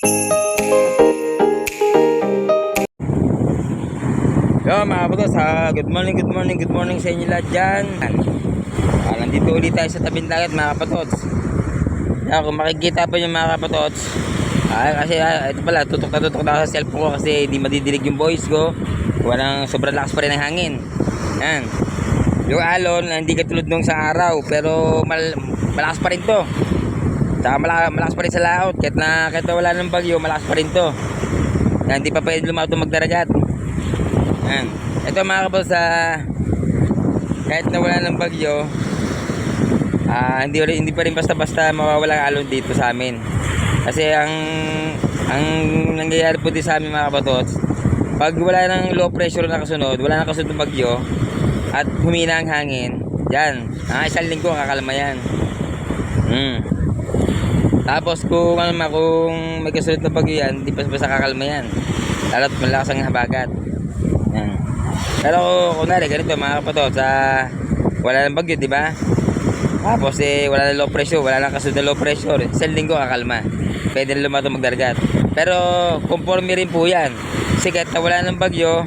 Yo mga kaputos, ha, good morning, good morning, good morning sa inyo lahat dyan. Ah, nandito ulit tayo sa tabing dagat mga kapatots. Yan, kung makikita po yung mga kapatots, ah, kasi ah, ito pala, tutok na tutok na ako sa cellphone ko kasi hindi madidilig yung voice ko. Walang sobrang lakas pa rin ng hangin. Yan. Yung alon, ah, hindi katulad nung sa araw, pero mal malakas pa rin to. Tsaka mala malakas pa rin sa laot. Kahit na, kahit na wala ng bagyo, malakas pa rin to. Yan, hindi pa pwede lumaot magdaragat. Yan. Ito mga kapal sa kahit na wala ng bagyo, ah hindi hindi pa rin basta-basta mawawala ang alon dito sa amin. Kasi ang ang nangyayari po din sa amin mga kapatots, pag wala ng low pressure na kasunod, wala nang kasunod ng bagyo at humina ang hangin, yan, ang isang linggo kakalma yan. Hmm. Tapos kung ano kung may kasunod na bagyo yan, di pa basta kakalma yan. Lalo't malakas ang habagat. Yan. Pero kunwari ganito mga kapatot sa wala nang bagyo, di ba? Tapos eh wala nang low pressure, wala nang kasunod na low pressure. Sa linggo kakalma. Pwede na lumato magdargat. Pero conforme rin po yan. Kasi kahit na wala ng bagyo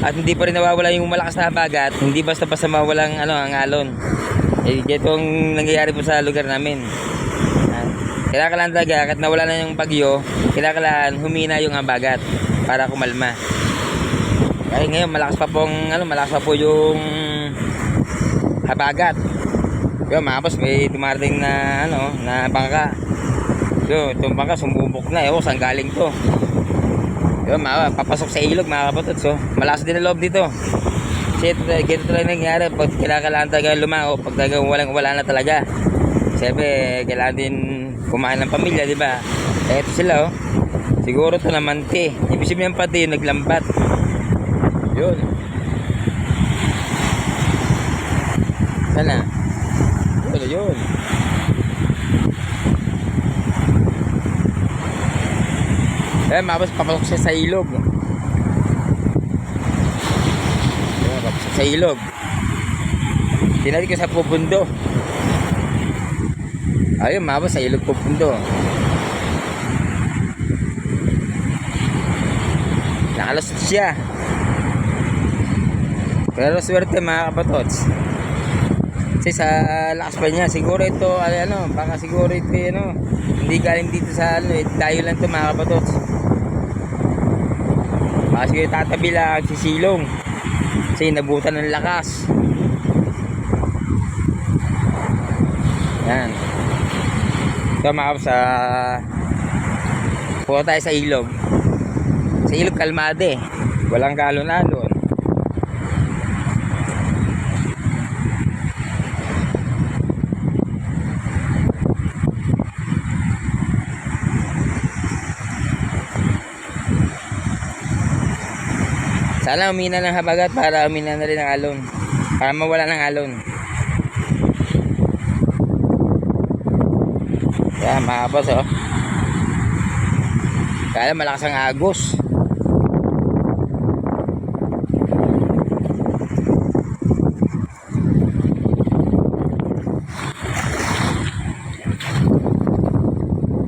at hindi pa rin nawawala yung malakas na habagat, hindi basta basta mawalang ano, ang alon. Eh, itong nangyayari po sa lugar namin. Yan. Kailangan talaga, kahit nawala na yung bagyo, kailangan humina yung habagat para kumalma. Kaya ngayon, malakas pa pong, ano, malakas pa po yung habagat. Yun, mga boss, may dumarating na, ano, na bangka. Yun, itong bangka, sumubok na. Ewan, saan galing to? Yun, mga, papasok sa ilog, mga kapatid. So, malakas din ang loob dito. Kasi ito, ganito talaga nangyayari. Pag kailangan talaga lumango, pag talaga walang, wala na talaga. Siyempre, kailangan din kumain ng pamilya, di ba? Eh, ito sila, oh. Siguro to naman, te. Ibig sabihin pati naglambat. Yun. Sana. Yun, yun. Eh, mabas papasok siya sa ilog. Papasok sa ilog. Tinali ko sa pupundo. Ayun, mabas sa ilog pupundo. Nakalusot siya. Pero swerte mga kapatots. Kasi sa lakas pa niya, siguro ito, ay, ano, baka siguro ito, eh, ano, hindi galing dito sa, ano, eh, dayo lang ito mga kapatots. Baka siguro tatabi lang, sisilong. Kasi nabutan ng lakas. Yan. Ito mga sa, pupunta tayo sa ilog. Sa ilog kalmade. Walang kalon-alon. Sana umina ng habagat para umina na rin ang alon. Para mawala ng alon. Yan, mga boss, oh. Kaya malakas ang agos.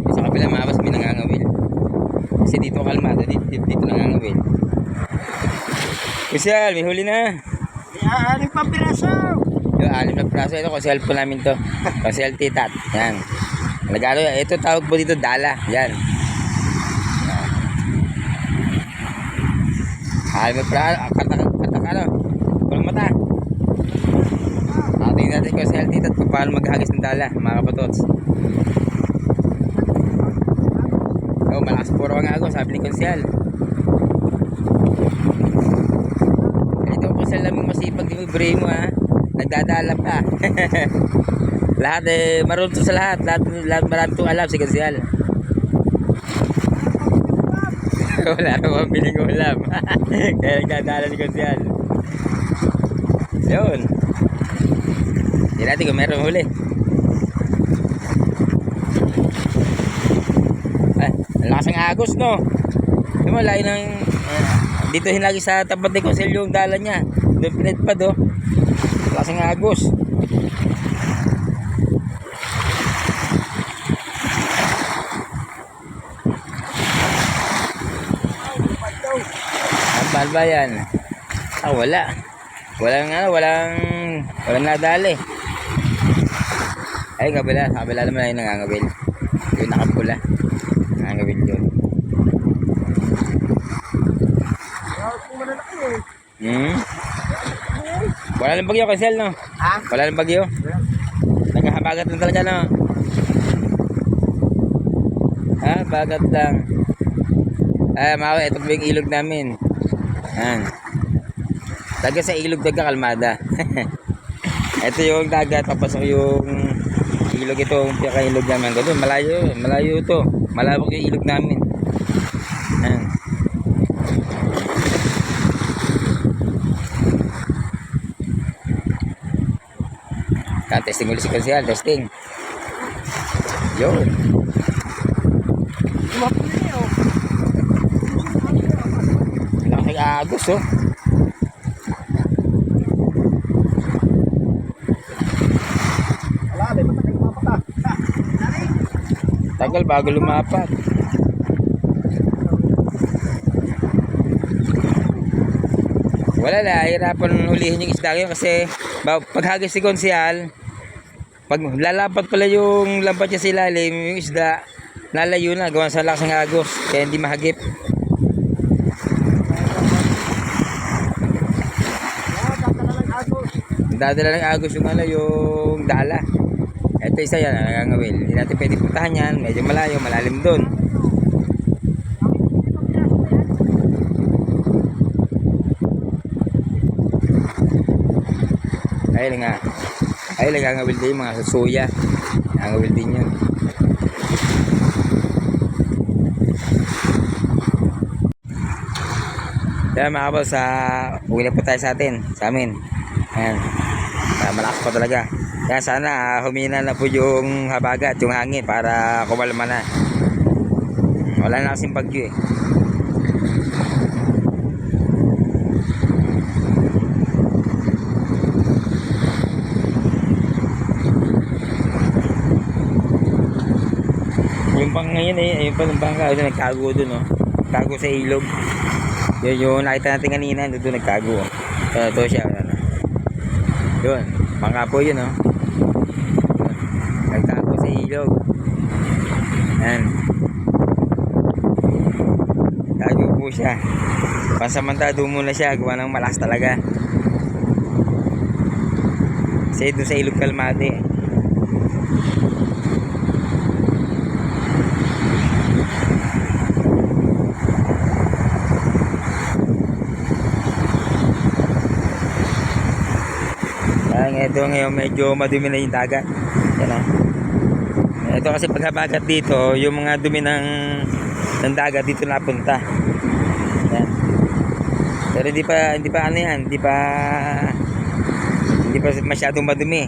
Sa kabila mga boss, may nangangawil. Kasi dito kalmado, dito, dito, dito nangangawil. Kusyal, may huli na. Yan, pa piraso. Yung alim na praso, ito kusyal po namin to. Kusyal titat. Yan. Nagano, ito tawag po dito dala. Yan. Alim na praso, kata kata ano. Kulong mata. Ating natin kusyal titat kung paano maghagis ng dala, mga kapatots. Oh, malakas puro ang ako, sabi ni Konsyal. Ito ko sa lamang masipag ni Ibrahim mo ha. Nagdadala pa. lahat eh, marunong sa lahat. Lahat, lahat marami itong alam si Konsyal. Wala akong piling ulam. Kaya nagdadala ni Konsyal. Yun. Hindi natin kung meron huli. Ah, ang lakas ng agos, no? Di mo, layo ng... eh, dito hinagi sa tapat ni Consel yung dala niya. Doon pinagpad, oh. Lakas ng agos. Saan ba yan? Ah, wala. Walang ano, walang, walang nadali. Ay, kabila. Kabila naman yung nangangabil. Yung nakapula. Nangangabil yun. Hmm? Wala nang bagyo, Kansel, no? Ha? Wala nang bagyo. Naghahabagat lang talaga, no? Ha? Bagat lang. Ah, mawa, ito po yung ilog namin. Yan. Taga sa ilog, taga kalmada. ito yung dagat, papasok yung ilog ito, yung pinaka-ilog namin. Ganun, malayo, malayo ito. Malawak yung ilog namin. Yan. Yan, testing ulit si Konsyal, testing. Yun. Laki agos, oh. Mapata? Tagal bago lumapat. Wala na, hirapan ulihin yung isda yun kasi paghagis si Konsyal, pag lalapat pala yung lampat niya sa ilalim, yung isda, lalayo na, gawa sa lakas ng agos, kaya hindi mahagip. Wala, tatala lang agos. Dadala ng agos yung ano, yung dala. Ito isa yan, ang nangangawil. Hindi natin pwede puntahan yan, medyo malayo, malalim doon. Ayun nga. Ayun nangangawil din yung mga susuya. Nangangawil din yun. Kaya mga kabal, sa uwi na po tayo sa atin, sa amin. Ayan. Ah, malakas pa talaga. Kaya sana ah, humina na po yung habagat, yung hangin para kumalma na. Wala na kasing bagyo eh. Yung pang ngayon eh, yung pang bangka, ito nagtago dun oh. Tago sa ilog. Yun yung nakita natin kanina, doon nagtago. oh. Ito siya. Yun, bangka po yun oh. Nagtago sa ilog. Yan. Tago po siya. Pansamantado muna siya, gawa ng malakas talaga. Kasi doon sa ilog kalmate. Kaya ito ngayon medyo madumi na yung dagat. Yan o. Ito kasi pagkabagat dito, yung mga dumi ng, ng dagat dito napunta. Yan. Pero hindi pa hindi pa ano yan, hindi pa hindi pa masyadong madumi.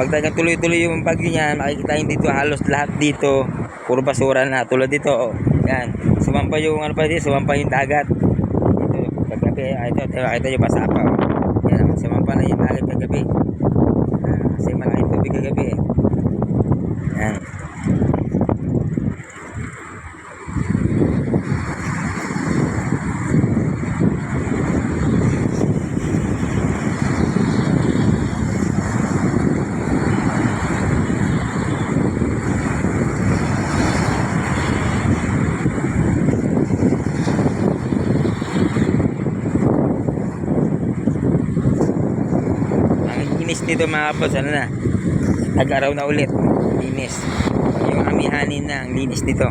Pag talagang tuloy-tuloy yung bagyo niyan, makikita yung dito halos lahat dito puro basura na tulad dito. Oh. Yan. Sumampa yung ano pa dito, sumampa yung dagat. Ito, kagabi, ah, ito, ito, ito yung basa pa. Oh. Yan, sumampa na yung dagat kagabi. Kasi malaking tubig kagabi eh. Yan. Nito mga kapos, ano na, tag-araw na ulit. Linis. Yung amihanin na, ang linis nito.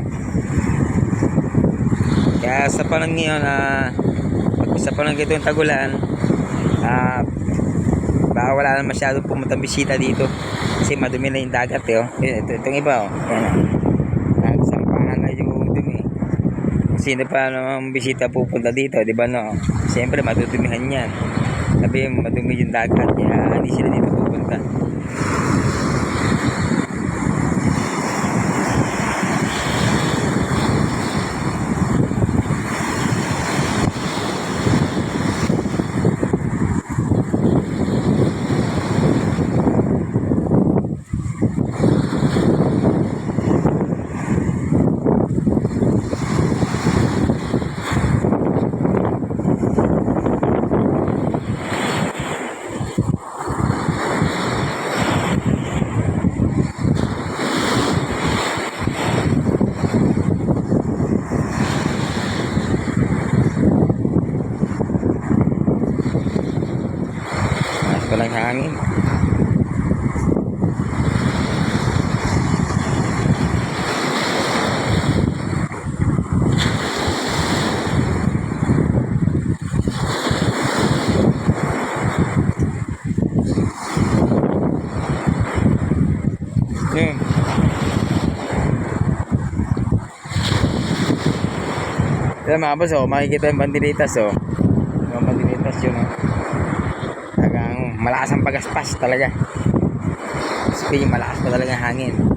Kaya sa panahon ngayon, ah, pag sa panahon ito yung tagulan, ah, baka wala na masyadong pumunta bisita dito. Kasi madumi na yung dagat eh. Oh. Ito, itong iba oh. Yan oh. Nagsampahan na yung dumi. Sino pa naman bisita pupunta dito, di ba no? Siyempre matutumihan yan. Sabi madumi yung dagat, kaya hindi sila dito pupunta. Yan mga boss, oh, makikita yung bandilitas, oh. Yung bandilitas yun, oh. Talagang malakas ang pagaspas talaga. Sabihin, malakas pa talaga ang hangin.